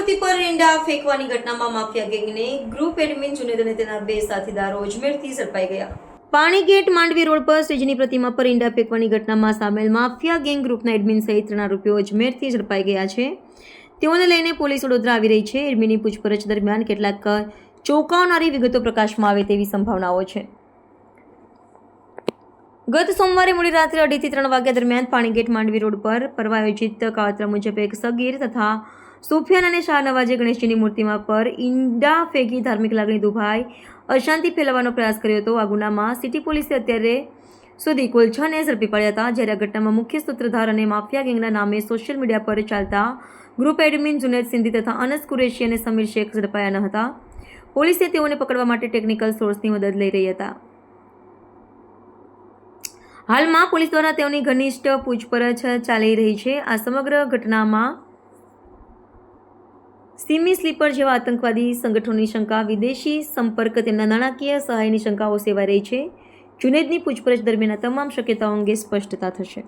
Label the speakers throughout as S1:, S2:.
S1: મૂર્તિ પર ઈંડા ફેંકવાની ઘટનામાં માફિયા ગેંગને ગ્રુપ એડમિન જુનેદ અને તેના બે સાથીદારો અજમેરથી ઝડપાઈ ગયા. પાણી ગેટ માંડવી રોડ પર સ્ટેજની પ્રતિમા પર ઈંડા ફેંકવાની ઘટનામાં સામેલ માફિયા ગેંગ ગ્રુપના એડમિન સહિત ત્રણ આરોપીઓ અજમેરથી ઝડપાઈ ગયા છે. તેઓને લઈને પોલીસ વડોદરા આવી રહી છે. એડમિનની પૂછપરછ દરમિયાન કેટલાક ચોંકાવનારી વિગતો પ્રકાશમાં આવે તેવી સંભાવનાઓ છે. ગત સોમવારે મોડી રાત્રે અઢીથી ત્રણ વાગ્યા દરમિયાન પાણીગેટ માંડવી રોડ પર પરવા આયોજિત કાવતરા મુજબ એક સગીર તથા સુફિયાન અને શાહનવાજે ગણેશજીની મૂર્તિમાં પર ઈંડા ફેંકી ધાર્મિક લાગણી દુભાઈ, અશાંતિ ફેલાવવાનો પ્રયાસ કર્યો હતો. આ ગુનામાં સિટી પોલીસે અત્યારે સુધી કુલ છ ને ઝડપી પડ્યા હતા. જ્યારે આ ઘટનામાં મુખ્ય સૂત્રધાર અને માફિયા ગેંગના નામે સોશિયલ મીડિયા પર ચાલતા ગ્રુપ એડમિન જુનેદ સિંધી તથા અનસ કુરેશી અને સમીર શેખ ઝડપાયા ન હતા. પોલીસે તેઓને પકડવા માટે ટેકનિકલ સોર્સની મદદ લઈ રહી હતા. હાલમાં પોલીસ દ્વારા તેઓની ઘનિષ્ઠ પૂછપરછ ચાલી રહી છે. આ સમગ્ર ઘટનામાં સિમી સ્લીપર જેવા આતંકવાદી સંગઠનોની શંકા વિદેશી સંપર્ક તેમના નાણાકીય સહાયની શંકાઓ સેવાઈ રહી છે. જુનેદની પૂછપરછ દરમિયાન તમામ શક્યતાઓ અંગે સ્પષ્ટતા થશે.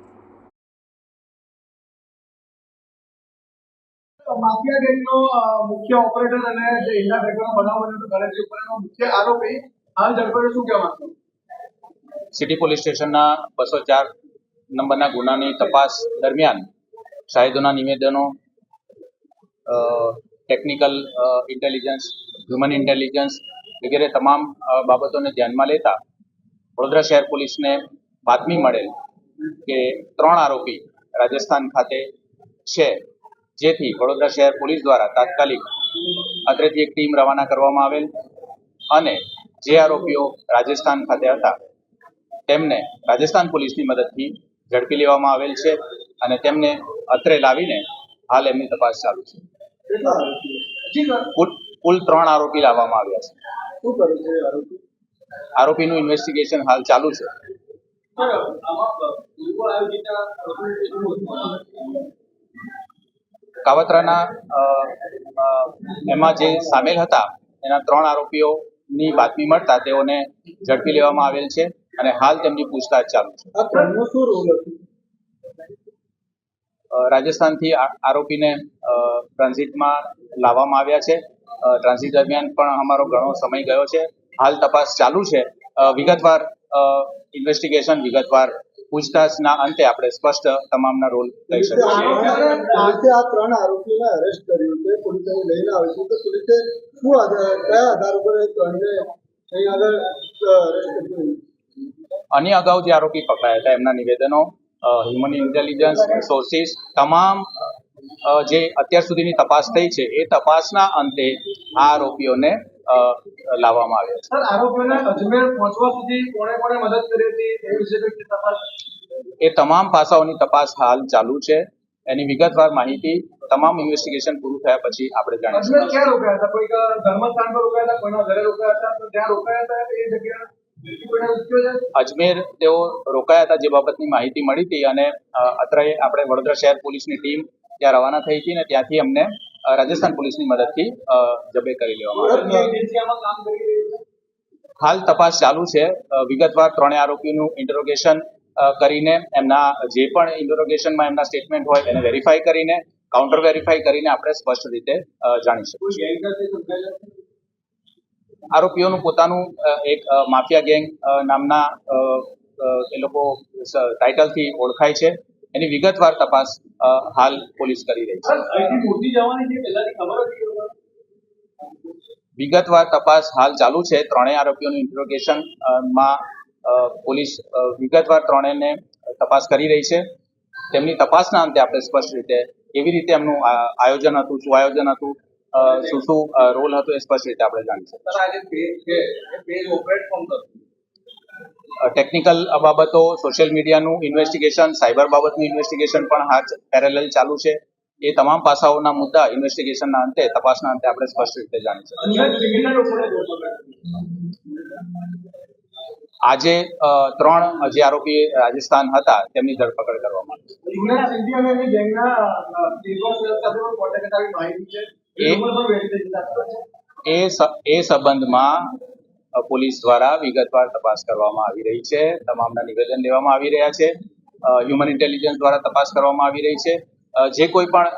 S2: માફિયા ગેંગનો મુખ્ય ઓપરેટર અને જે ઇન્ડા ફેંકવાનો બનાવ બન્યો હતો ગણેશજી ઉપર એનો મુખ્ય આરોપી. હાલ ઝડપાયો શું કહેવા માંગતો
S3: સિટી પોલીસ સ્ટેશનના બસો ચાર નંબરના ગુનાની તપાસ દરમિયાન શાહિદોના નિવેદનો ટેકનિકલ ઇન્ટેલિજન્સ હ્યુમન ઇન્ટેલિજન્સ વગેરે તમામ બાબતોને ધ્યાનમાં લેતા વડોદરા શહેર પોલીસને બાતમી મળેલ કે ત્રણ આરોપી રાજસ્થાન ખાતે છે, જેથી વડોદરા શહેર પોલીસ દ્વારા તાત્કાલિક અત્રેથી એક ટીમ રવાના કરવામાં આવેલ અને જે આરોપીઓ રાજસ્થાન ખાતે હતા, તેમને રાજસ્થાન પોલીસની મદદથી ઝડપી લેવામાં આવેલ છે અને તેમને અત્રે લાવીને હાલ એમની તપાસ ચાલુ છે. કુલ કુલ ત્રણ આરોપી લાવવામાં આવ્યા છે.
S2: શું કરે છે આરોપી?
S3: આરોપીનું ઇન્વેસ્ટિગેશન હાલ ચાલુ છે. કાવતરાના એમાં જે સામેલ હતા એના ત્રણ આરોપીઓની બાતમી મળતા તેઓને ઝડપી લેવામાં આવેલ છે અને હાલ તેમની પૂછતાછ ચાલુ છે.
S2: આ ત્રણનો શું રોલ હતો?
S3: રાજસ્થાનથી આરોપીને ટ્રાન્ઝિટમાં લાવવામાં આવ્યા છે. ટ્રાન્ઝિટ દરમિયાન પણ અમારો ઘણો સમય ગયો છે. હાલ તપાસ ચાલુ છે. વિગતવાર ઇન્વેસ્ટિગેશન વિગતવાર પૂછતાછના અંતે આપણે સ્પષ્ટ તમામના રોલ લઈ શકીએ છીએ.
S2: આ ત્રણ આરોપીને અરેસ્ટ કર્યું છે. પોલીસે લઈને આવી છે. તો પોલીસે શું આધાર કયા આધાર ઉપર એ ત્રણને અહીં આગળ અરેસ્ટ કર્યું?
S3: આની અગાઉ જે આરોપી પકડાયા હતા. એમના નિવેદનો હ્યુમન ઇન્ટેલિજન્સ સોર્સિસ તમામ જે અત્યાર સુધીની તપાસ થઈ છે એ તપાસના અંતે આ આરોપીઓને લાવવામાં આવ્યા છે.
S2: સર આરોપીઓને અજમેર પહોંચવા સુધી કોણે કોણે મદદ કરી હતી એ વિશે તપાસ
S3: એ તમામ પાસાઓની તપાસ હાલ ચાલુ છે. એની વિગતવાર માહિતી તમામ ઇન્વેસ્ટિગેશન પૂરું થયા પછી આપણે જાણીશું.
S2: ક્યાં રોકાયા હતા? કોઈ ધર્મસ્થાન પર રોકાયા હતા? કોઈના ઘરે રોકાયા હતા? તો જ્યાં રોકાયા હતા એ જગ્યા?
S3: અજમેર તેઓ રોકાયા હતા જે બાબતની માહિતી મળી હતી અને અત્રે આપણે વડોદરા શહેર પોલીસની ટીમ ત્યાં રવાના થઈ હતી ને ત્યાંથી અમને રાજસ્થાન પોલીસની મદદથી જબે કરી લેવામાં હાલ તપાસ ચાલુ છે. વિગતવાર ત્રણેય આરોપીઓનું ઇન્ટરોગેશન કરીને એમના જે પણ ઇન્ટરોગેશનમાં એમના સ્ટેટમેન્ટ હોય એને વેરીફાઈ કરીને કાઉન્ટર વેરીફાઈ કરીને આપણે સ્પષ્ટ રીતે જાણી શકીએ
S2: કોઈ ગેંગ સાથે સંકળાયેલા છે?
S3: આરોપીઓનું પોતાનું એક માફિયા ગેંગ નામના એ લોકો ટાઇટલથી ઓળખાય છે. એની વિગતવાર તપાસ હાલ પોલીસ કરી રહી છે. વિગતવાર તપાસ હાલ ચાલુ છે. ત્રણેય આરોપીઓનું ઇન્ટ્રોગેશનમાં પોલીસ વિગતવાર ત્રણેયને તપાસ કરી રહી છે. તેમની તપાસના અંતે આપણે સ્પષ્ટ રીતે કેવી રીતે એમનું આયોજન હતું શું આયોજન હતું શું શું રોલ હતો એ સ્પષ્ટ રીતે આપણે જાણી શકીએ.
S2: સર પેજ છે એ પેજ ઓપરેટ કોણ કરતું
S3: ટેકનિકલ બાબતો સોશિયલ મીડિયાનું ઇન્વેસ્ટિગેશન સાયબર બાબતનું ઇન્વેસ્ટિગેશન પણ હાથ પેરેલલ ચાલુ છે. એ તમામ પાસાઓના મુદ્દા ઇન્વેસ્ટિગેશનના અંતે તપાસના અંતે આપણે સ્પષ્ટ રીતે જાણી શકીએ.
S2: અંદાજે કેટલા લોકોને ધરપકડ
S3: આજે ત્રણ જે આરોપી રાજસ્થાન હતા તેમની ધરપકડ કરવામાં આવી.
S2: આવી એ
S3: સંબંધમાં પોલીસ દ્વારા વિગતવાર તપાસ કરવામાં આવી રહી છે. તમામના નિવેદન લેવામાં આવી રહ્યા છે. હ્યુમન ઇન્ટેલિજન્સ દ્વારા તપાસ કરવામાં આવી રહી છે. જે કોઈ પણ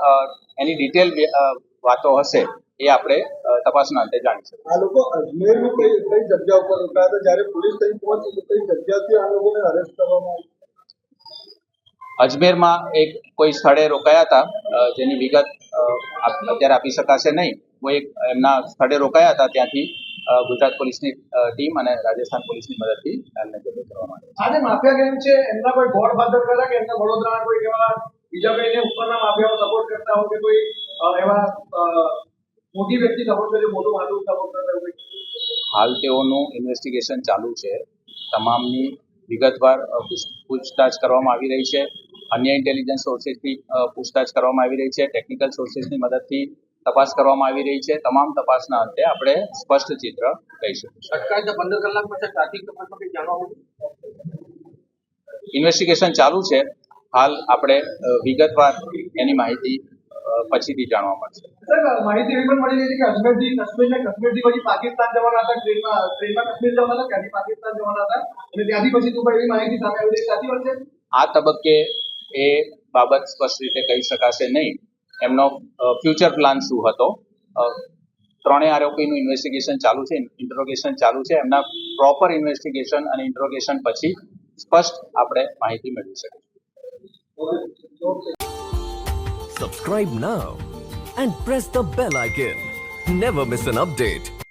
S3: એની ડિટેલ વાતો હશે એ આપણે તપાસના અંતે જાણી શકીએ.
S2: આ લોકો અજમેરની કઈ કઈ જગ્યા ઉપર રોકાયા હતા? જ્યારે પોલીસ અહીં પહોંચી કઈ જગ્યાથી આ લોકોને અરેસ્ટ કરવામાં આવ્યા?
S3: અજમેરમાં એક કોઈ સ્થળે રોકાયા હતા જેની વિગત અત્યારે આપી શકાશે નહીં. કોઈ એમના સ્થળે રોકાયા હતા ત્યાંથી ગુજરાત પોલીસની ટીમ અને રાજસ્થાન પોલીસની મદદથી એમને જબ્બે કરવામાં આવ્યા
S4: આજે માફિયા ગેંગ છે એમના કોઈ ગોડ ફાધર ખરા કે એમના વડોદરાના કોઈ એવા બીજા કોઈને ઉપરના માફિયાઓ સપોર્ટ કરતા હોય કે કોઈ એવા મોટી વ્યક્તિ સપોર્ટ કરે મોટું માથું સપોર્ટ કરતા હોય
S3: હાલ તેઓનું ઇન્વેસ્ટિગેશન ચાલુ છે. તમામની વિગતવાર પૂછ- પૂછતાછ કરવામાં આવી રહી છે. અન્ય ઇન્ટેલિજન્સ સોર્સિસથી પૂછતાછ કરવામાં આવી રહી છે. ટેકનિકલ સોર્સિસની મદદથી તપાસ કરવામાં આવી રહી છે. તમામ તપાસના અંતે આપણે સ્પષ્ટ ચિત્ર કહી શકીશું
S4: અટકાયત પંદર કલાક પછી ટ્રાફિક તપાસમાં જાણવા
S3: ઇન્વેસ્ટિગેશન ચાલુ છે. હાલ આપણે વિગતવાર એની માહિતી પછીથી જાણવા મળશે.
S4: માહિતી એવી પણ મળી છે કે અજમેરથી કાશ્મીર ને પછી પાકિસ્તાન જવાના હતા ટ્રેનમાં ટ્રેનમાં કાશ્મીર જવાના હતા ત્યાંથી પાકિસ્તાન જવાના હતા. અને ત્યાંથી પછી દુબઈ એવી માહિતી સામે આવી રહી સાચી વાત છે?
S3: આ તબક્કે એ બાબત સ્પષ્ટ રીતે કહી શકાશે નહીં. એમનો ફ્યુચર પ્લાન શું હતો? ત્રણેય આરોપીનું ઇન્વેસ્ટિગેશન ચાલુ છે ઇન્ટ્રોગેશન ચાલુ છે. એમના પ્રોપર ઇન્વેસ્ટિગેશન અને ઇન્ટ્રોગેશન પછી સ્પષ્ટ આપણે માહિતી મેળવી શકીએ
S5: subscribe now and press the bell icon never miss an update.